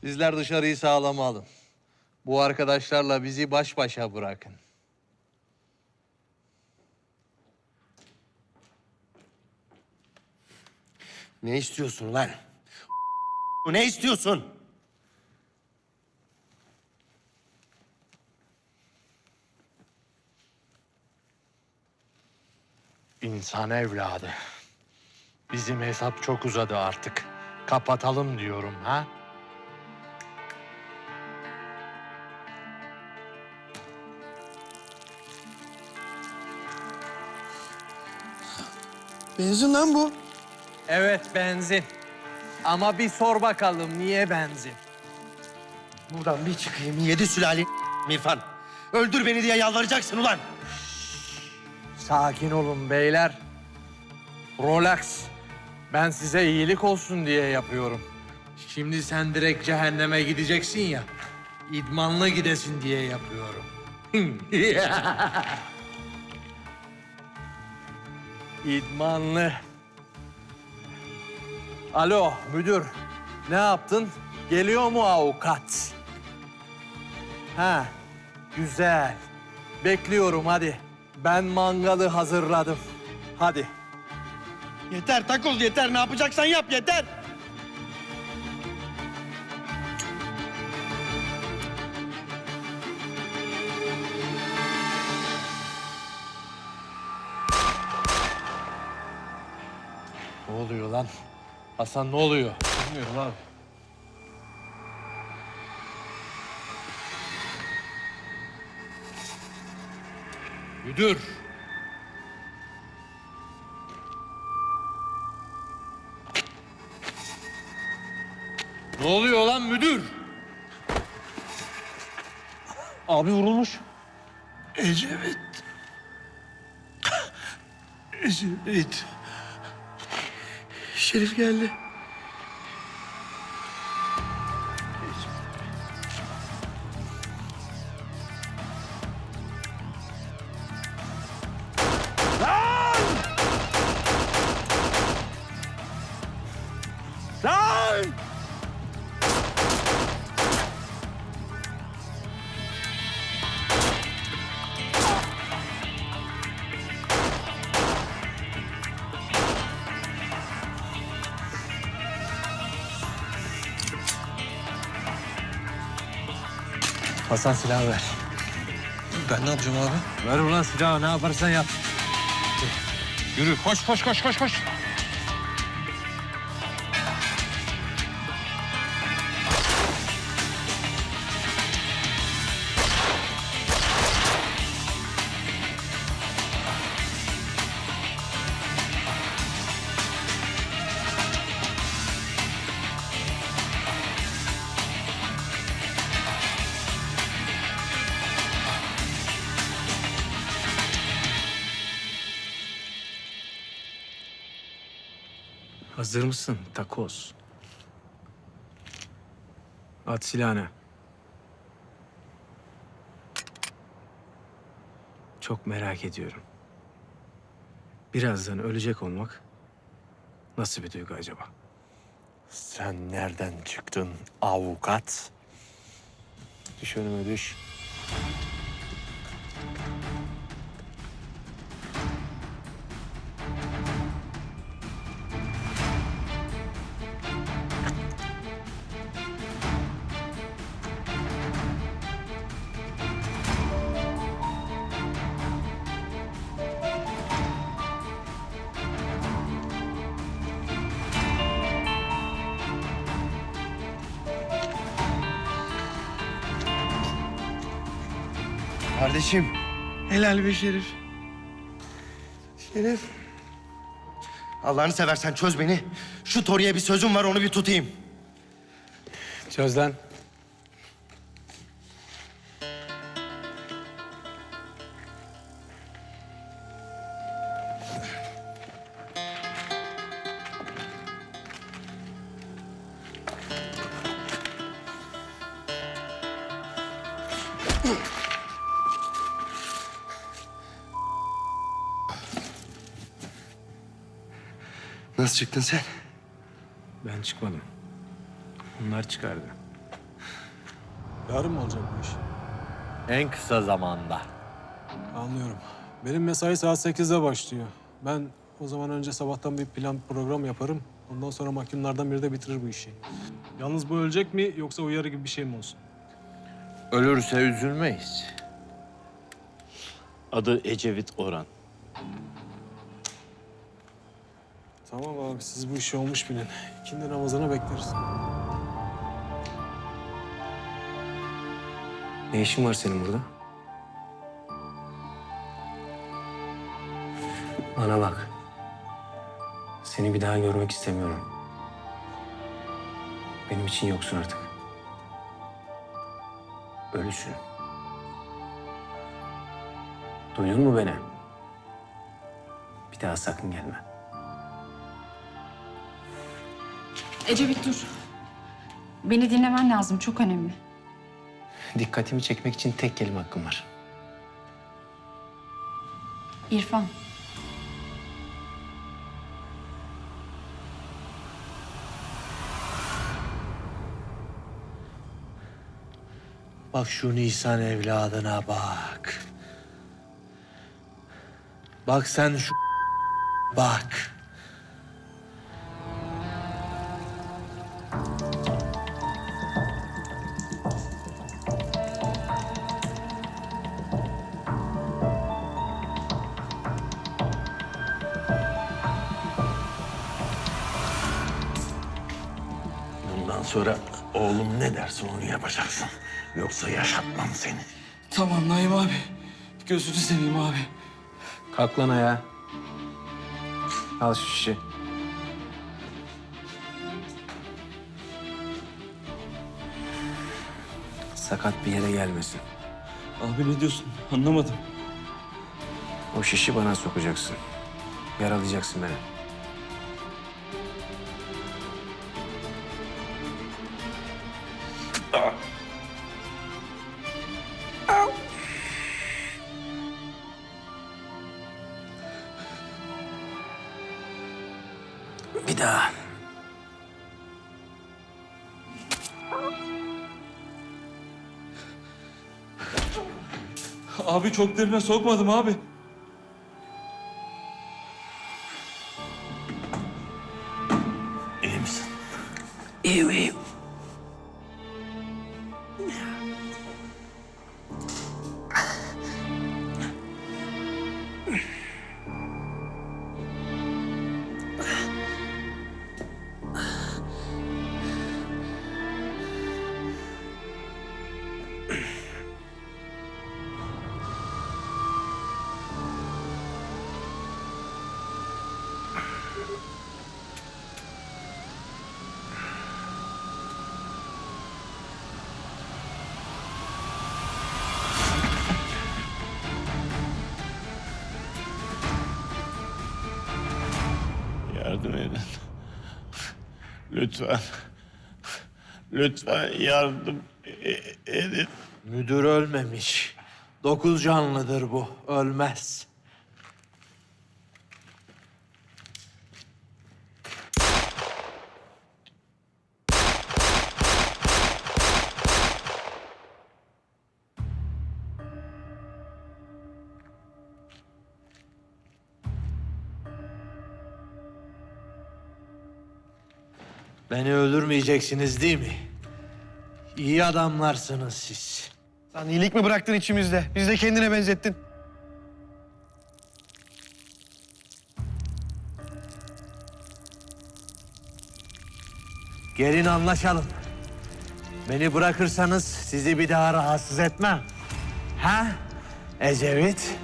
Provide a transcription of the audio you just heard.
Sizler dışarıyı sağlama alın. Bu arkadaşlarla bizi baş başa bırakın. Ne istiyorsun lan? Ne istiyorsun? İnsan evladı. Bizim hesap çok uzadı artık. Kapatalım diyorum ha? Benzin lan bu. Evet benzin. Ama bir sor bakalım niye benzin? Buradan bir çıkayım yedi sülale İrfan. Öldür beni diye yalvaracaksın ulan. Sakin olun beyler. Relax. Ben size iyilik olsun diye yapıyorum. Şimdi sen direkt cehenneme gideceksin ya. İdmanlı gidesin diye yapıyorum. İdmanlı. Alo müdür. Ne yaptın? Geliyor mu avukat? Ha, güzel. Bekliyorum hadi. Ben mangalı hazırladım. Hadi. Yeter takoz yeter ne yapacaksan yap yeter. Ne oluyor lan? Hasan ne oluyor? Bilmiyorum abi. Müdür. Ne oluyor lan müdür? Abi vurulmuş. Ecevit. Ecevit. Şerif geldi. Hasan silahı ver. Ben ne yapacağım abi? Ver ulan silahı ne yaparsan yap. Yürü koş koş koş koş koş. Hazır mısın takoz? At silahını. Çok merak ediyorum. Birazdan ölecek olmak nasıl bir duygu acaba? Sen nereden çıktın avukat? Düş önüme düş. Kardeşim Helal be Şerif. Şerif. Allah'ını seversen çöz beni. Şu Tori'ye bir sözüm var onu bir tutayım. Çöz lan. Nasıl çıktın sen? Ben çıkmadım. Onlar çıkardı. Yarın mı olacak bu iş? En kısa zamanda. Anlıyorum. Benim mesai saat 8'de başlıyor. Ben o zaman önce sabahtan bir plan program yaparım. Ondan sonra mahkumlardan biri de bitirir bu işi. Yalnız bu ölecek mi yoksa uyarı gibi bir şey mi olsun? Ölürse üzülmeyiz. Adı Ecevit Orhan. Tamam abi siz bu işi olmuş bilin. İkindi namazını bekleriz. Ne işin var senin burada? Bana bak. Seni bir daha görmek istemiyorum. Benim için yoksun artık. Ölüsün. Duydun mu beni? Bir daha sakın gelme. Ecevit dur. Beni dinlemen lazım. Çok önemli. Dikkatimi çekmek için tek kelime hakkım var. İrfan. Bak şu Nisan evladına bak. Bak sen şu bak. Sonra oğlum ne derse onu yapacaksın. Yoksa yaşatmam seni. Tamam Naim abi. Gözünü seveyim abi. Kalk lan ayağa. Al şu şişi. Sakat bir yere gelmesin. Abi ne diyorsun? Anlamadım. O şişi bana sokacaksın. Yaralayacaksın beni. Bir daha. Abi çok derine sokmadım abi. İyi misin? İyiyim iyiyim. Yardım edin. Lütfen. Lütfen yardım e- edin. Müdür ölmemiş. Dokuz canlıdır bu. Ölmez. Beni öldürmeyeceksiniz değil mi? İyi adamlarsınız siz. Sen iyilik mi bıraktın içimizde? Biz de kendine benzettin. Gelin anlaşalım. Beni bırakırsanız sizi bir daha rahatsız etmem. Ha? Ecevit?